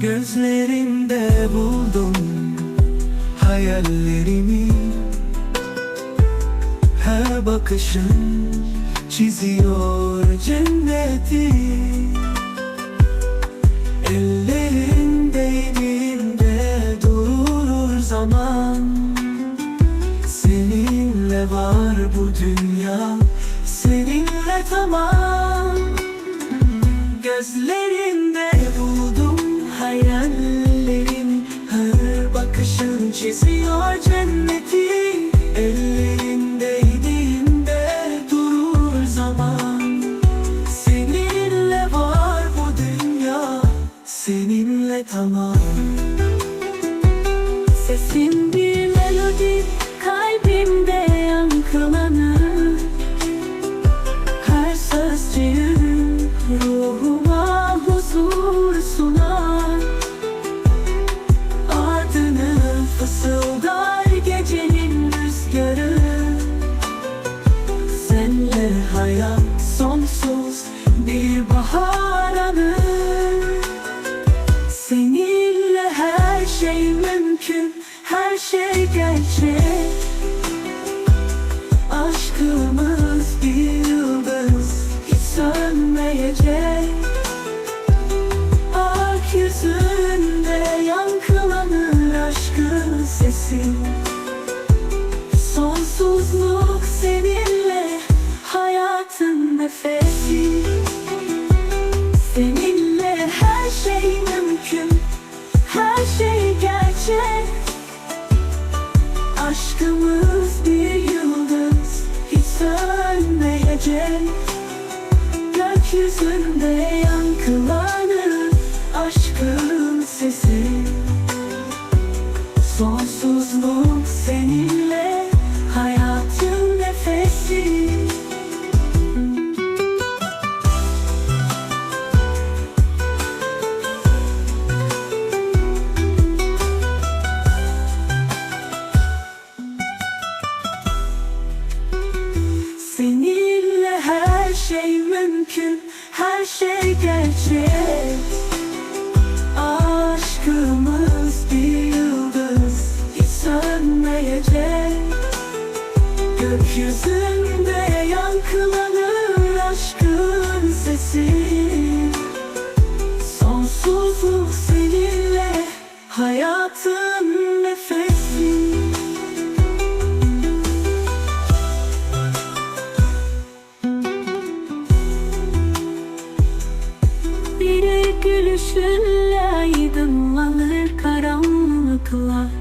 Gözlerinde buldum hayallerimi. Her bakışın çiziyor cenneti. Ellerin değdiğinde durur zaman. Seninle var bu dünya Seninle tamam Cindy hayatın nefesi. Seninle her şey mümkün, her şey gerçek. Aşkımız bir yıldız, hiç sönmeyecek. Gökyüzünde yankılanır aşkın sesi. Sonsuzluk mümkün, her şey gerçek. Aşkımız bir yıldız, hiç sönmeyecek. Gökyüzünde yankılanır aşkın sesi. Sonsuzluk seninle, hayatın Gülüşünle aydınlanır karanlıklar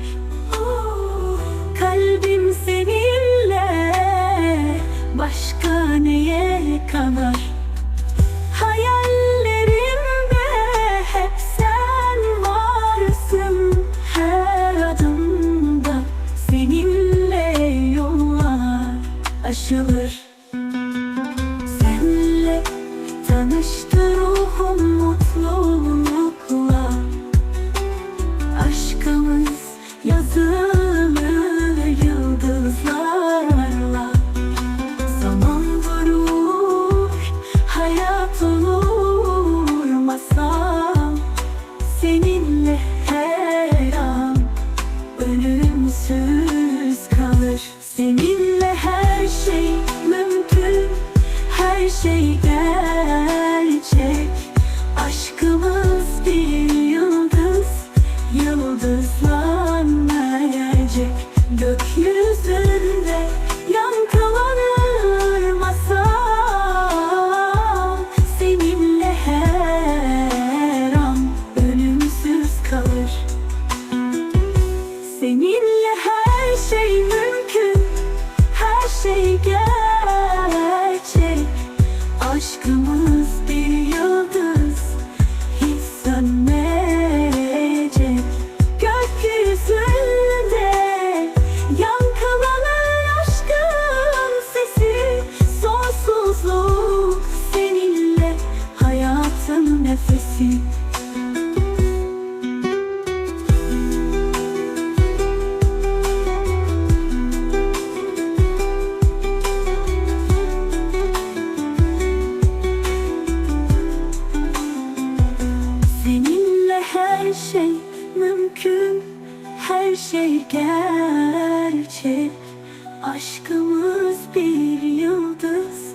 her nefesi Seninle her şey mümkün. Her şey gerçek. Aşkımız bir yıldız.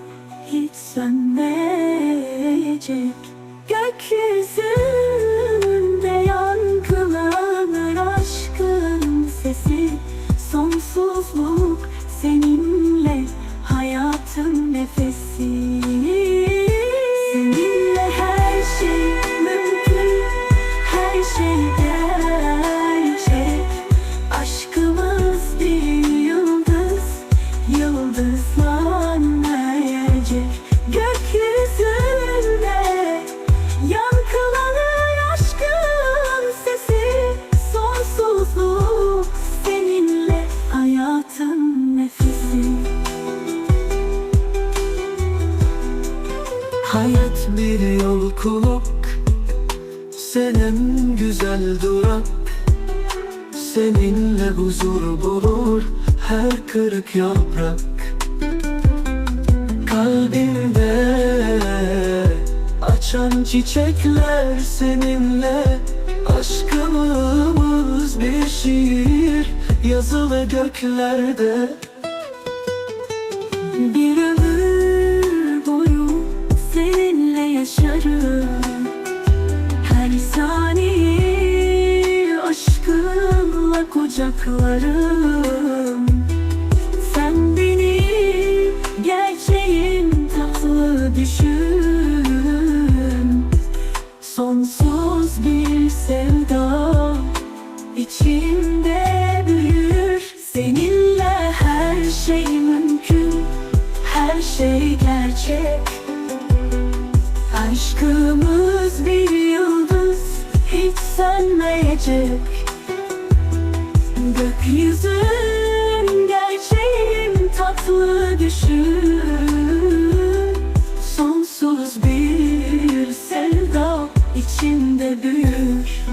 Hiç sönmeyecek güzel durak Seninle huzur bulur her kırık yaprak Kalbimde. Açan çiçekler seninle Aşkımız bir şiir yazılı göklerde aşkınla kucaklarım Sen benim gerçeğim tatlı düşün. Sonsuz bir sevda içimde büyür. Seninle her şey mümkün Her şey gerçek. Aşkımız bir yıldız Hiç sönmeyecek Gökyüzün gerçeğim tatlı düşün. Sonsuz bir sevda içimde büyür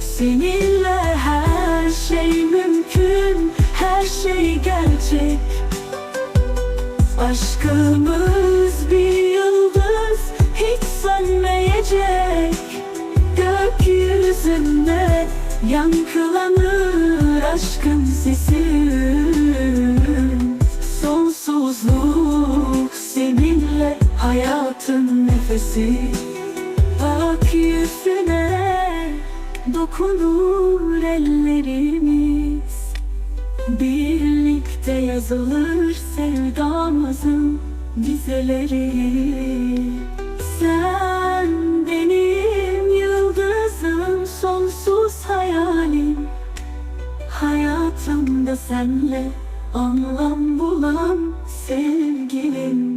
Seninle her şey mümkün Her şey gerçek. Aşkımız aşkın sesi. Sonsuzluk seninle hayatın nefesi. Bak yüzüne dokunur ellerimiz. Birlikte yazılır sevdamızın dizeleri Senle anlam bulan sevgilim.